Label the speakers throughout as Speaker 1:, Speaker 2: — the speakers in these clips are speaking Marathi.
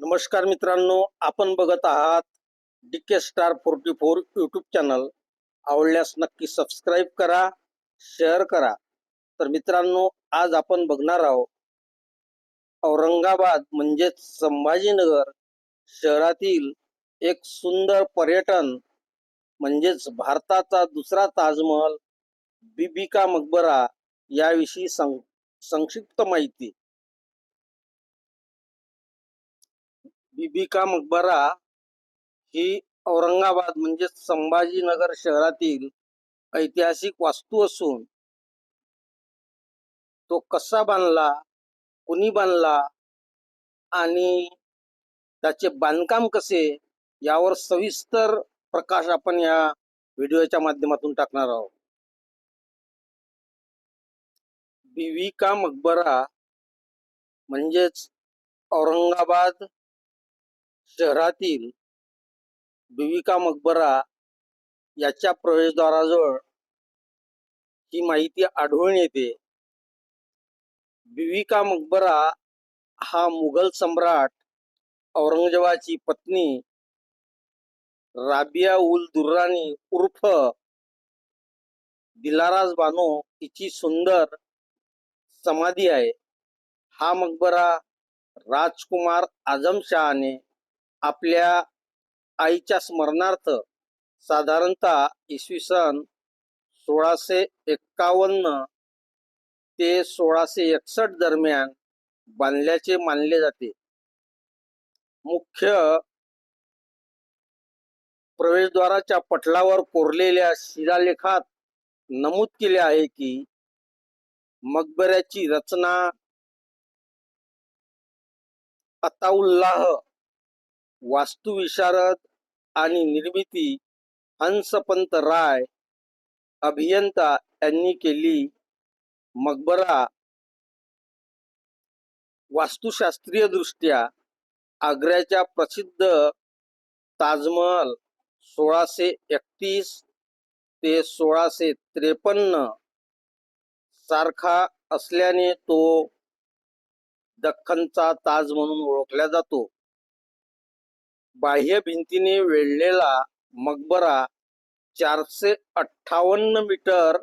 Speaker 1: नमस्कार मित्रांनो आपण बघत आहात D K star forty four YouTube channel आवडल्यास नक्की सबस्क्राईब करा शेअर करा. तर मित्रांनो आज आपण बघणार आहोत औरंगाबाद म्हणजेच संभाजीनगर शहरातील एक सुंदर पर्यटन म्हणजेच भारताचा दुसरा ताजमहल बिबिका मकबरा याविषयी सं संक्षिप्त माहिती. बीबी का मकबरा ही औरंगाबाद म्हणजे संभाजीनगर शहरातील ऐतिहासिक वास्तू असून तो कसा बांधला कुणी बांधला आणि त्याचे बांधकाम कसे यावर सविस्तर प्रकाश आपण या व्हिडिओच्या माध्यमातून टाकणार आहोत. बिबिका मकबरा म्हणजेच औरंगाबाद शहरातील बिविका मकबरा याच्या प्रवेशद्वाराजवळ ही माहिती आढळून येते. बिविका मकबरा हा मुघल सम्राट औरंगजेबाची पत्नी राबिया उल दुर्राणी उर्फ दिलाराज बानो हिची सुंदर समाधी आहे. हा मकबरा राजकुमार आझम शहाने आपल्या आईच्या स्मरणार्थ साधारणतः इसवी सन सोळाशे एक्कावन्न ते सोळाशे एकसष्ट दरम्यान बांधल्याचे मानले जाते. मुख्य प्रवेशद्वाराच्या पटलावर कोरलेल्या शिलालेखात नमूद केले आहे की मकबऱ्याची रचना अताउल्लाह वास्तुविशारद आणि निर्मिती हंसपंत राय अभियंता यांनी केली मकबरा. वास्तुशास्त्रीय दृष्ट्या आग्र्याच्या प्रसिद्ध ताजमहल सोळाशे एकतीस ते सोळाशे त्रेपन्न सारखा असल्याने तो दख्खनचा ताज म्हणून ओळखला जातो. बाह्य भिंतीने वेढलेला मकबरा चारशे अठ्ठावन्न मीटर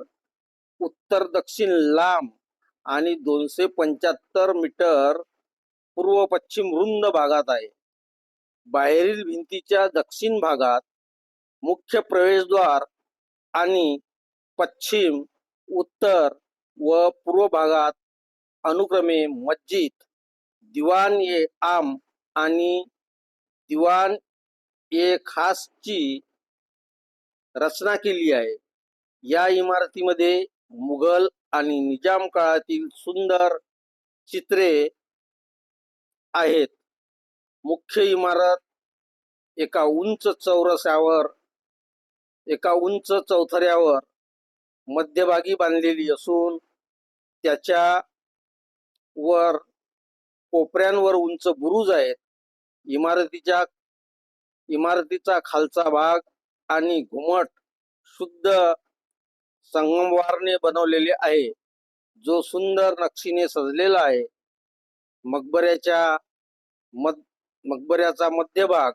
Speaker 1: उत्तर दक्षिण लांब आणि दोनशे पंच्याहत्तर मीटर पूर्व पश्चिम रुंद भागात आहे. बाहेरील भिंतीच्या दक्षिण भागात मुख्य प्रवेशद्वार आणि पश्चिम उत्तर व पूर्व भागात अनुक्रमे मस्जिद दिवाण ए आम आणि दिवाण ए खासची रचना केली आहे. या इमारतीमध्ये मुघल आणि निजाम काळातील सुंदर चित्रे आहेत. मुख्य इमारत एका उंच चौरसावर एका उंच चौथऱ्यावर मध्यभागी बांधलेली असून त्याच्या वर कोपऱ्यांवर उंच बुरुज आहेत. इमारतीच्या इमारतीचा खालचा भाग आणि घुमट शुद्ध संगमवारने बनवलेले आहे. जो सुंदर नक्षीने सजलेला आहे. मकबऱ्याच्या मध मकबऱ्याचा मध्यभाग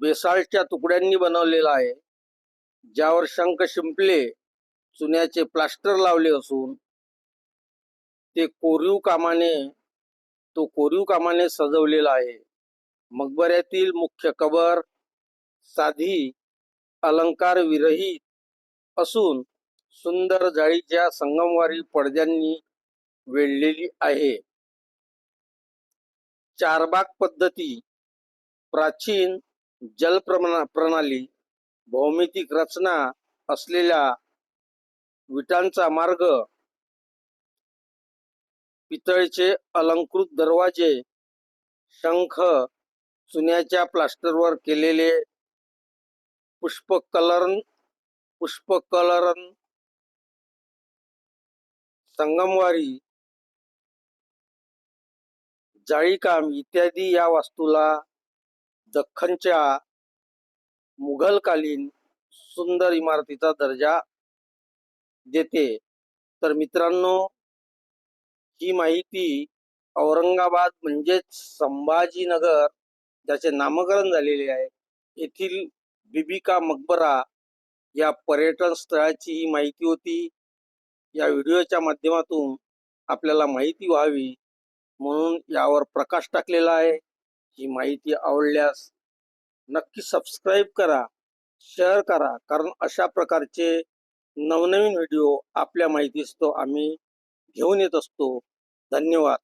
Speaker 1: बेसाल्टच्या तुकड्यांनी बनवलेला आहे. ज्यावर शंख शिंपले चुन्याचे प्लास्टर लावले असून ते कोरीव कामाने तो कोरीव कामाने सजवलेला आहे. मकबऱ्यातील मुख्य कबर साधी अलंकार विरहित असून सुंदर जाळीच्या संगमवारी पडद्यांनी वेढलेली आहे. चारबाग पद्धती प्राचीन जल प्रणाली भौमितिक रचना असलेल्या विटांचा मार्ग पितळेचे अलंकृत दरवाजे शंख चुन्याच्या प्लास्टरवर केलेले पुष्पकलरन पुष्पकलरन संगमवारी जाळीकाम इत्यादी या वास्तूला दख्खनच्या मुघलकालीन सुंदर इमारतीचा दर्जा देते. तर मित्रांनो ही माहिती औरंगाबाद म्हणजेच संभाजीनगर ज्याचे नामकरण झालेले आहे. येथील बिबिका मकबरा या पर्यटन स्थळाची ही माहिती होती. या व्हिडिओच्या माध्यमातून आपल्याला माहिती व्हावी म्हणून यावर प्रकाश टाकलेला आहे. ही माहिती आवडल्यास नक्की सबस्क्राईब करा शेअर करा कारण अशा प्रकारचे नवनवीन व्हिडिओ आपल्या माहितीस तो आम्ही घेऊन येत असतो. धन्यवाद.